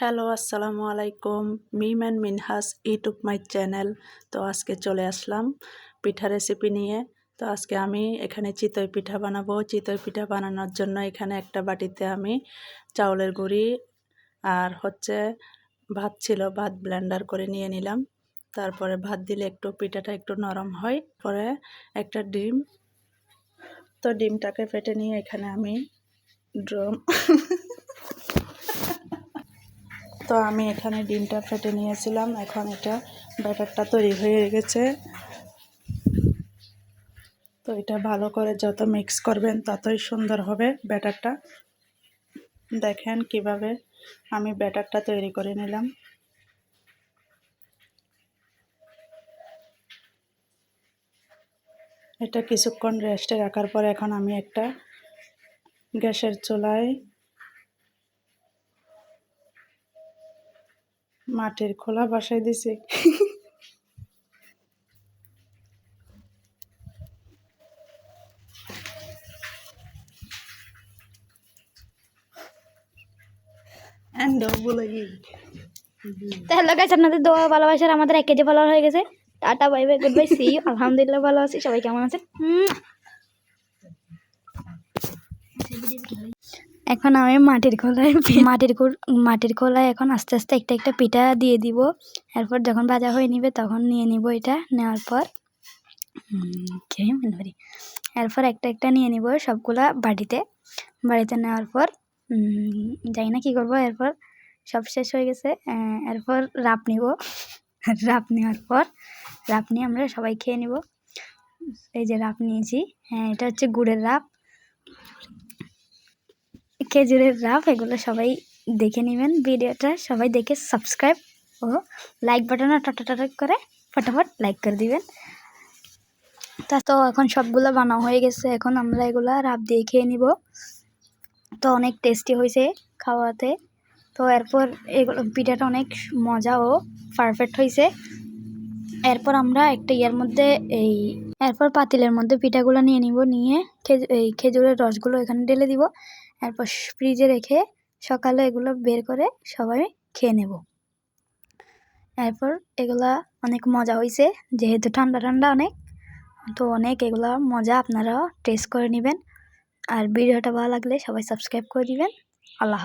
Hello, আসসালামু আলাইকুম। Mim and Minhas YouTube my channel. তো আজকে চলে আসলাম পিঠা রেসিপি নিয়ে। তো আজকে আমি এখানে চিতই পিঠা বানাবো। চিতই পিঠা বানানোর জন্য এখানে একটা বাটিতে আমি চাউলের গুঁড়ি আর হচ্ছে ভাত ছিল, ভাত ব্লেন্ডার করে নিয়ে নিলাম। তারপরে ভাত দিলে একটু পিঠাটা একটু নরম হয় পরে একটা ডিম। তো ডিমটাকে ফেটে নিয়ে এখানে আমি ড্রম তো আমি এখানে ডিমটা ফেটে নিয়েছিলাম। এখন এটা ব্যাটারটা তৈরি হয়ে গেছে। তো এটা ভালো করে যত মিক্স করবেন ততই সুন্দর হবে ব্যাটারটা। দেখেন কীভাবে আমি ব্যাটারটা তৈরি করে নিলাম। এটা কিছুক্ষণ রেস্টে রাখার পর এখন আমি একটা গ্যাসের চুলায় মাটির খোলা বাসায় দিছে। তাহলে গাছ আপনাদের দোয়া ভালোবাসার আমাদের এক কেজি ফলোয়ার হয়ে গেছে। Tata bye bye goodbye see আলহামদুলিল্লাহ ভালো আছি সবাই কেমন আছেন? এখন আমি মাটির খোলায় মাটির মাটির খোলায় এখন আস্তে আস্তে একটা একটা পিঠা দিয়ে দিব। এরপর যখন ভাজা হয়ে নিবে তখন নিয়ে নিব এটা নেওয়ার পর। খেয়ে মনে করি? এরপর একটা একটা নিয়ে নিব সবগুলা বাড়িতে। বাড়িতে নেওয়ার পর জানি না কী করব। এরপর সব শেষ হয়ে গেছে। এরপর রাপ নিব। রাপ নেওয়ার পর রাপ নিয়ে আমরা সবাই খেয়ে নিব। এই যে রাপ নিয়েছি। হ্যাঁ এটা হচ্ছে গুড়ের রাপ খেজুরের রাপ এগুলো সবাই দেখে নেবেন ভিডিওটা। সবাই দেখে সাবস্ক্রাইব ও লাইক বাটনে টাটা টাটা করে ফটাফট লাইক করে দিবেন। তা তো এখন সবগুলো বানানো হয়ে গেছে, এখন আমরা এগুলো রাপ দিয়ে খেয়ে নিব। তো অনেক টেস্টি হয়েছে খাওয়াতে। তো এরপর এগুলো, পিঠাটা অনেক মজা ও পারফেক্ট হয়েছে। এরপর আমরা একটা ইয়ের মধ্যে এই, এরপর পাতিলের মধ্যে পিঠাগুলো নিয়ে নিব, নিয়ে এই খেজুরের রসগুলো এখানে ঢেলে দিব। এরপর ফ্রিজে রেখে সকালে এগুলো বের করে সবাই খেয়ে নেব। এরপর এগুলা অনেক মজা হয়েছে যেহেতু ঠান্ডা ঠান্ডা অনেক, তো অনেক এগুলা মজা আপনারা টেস্ট করে নেবেন। আর ভিডিওটা ভালো লাগলে সবাই সাবস্ক্রাইব করে দিবেন। আল্লাহ।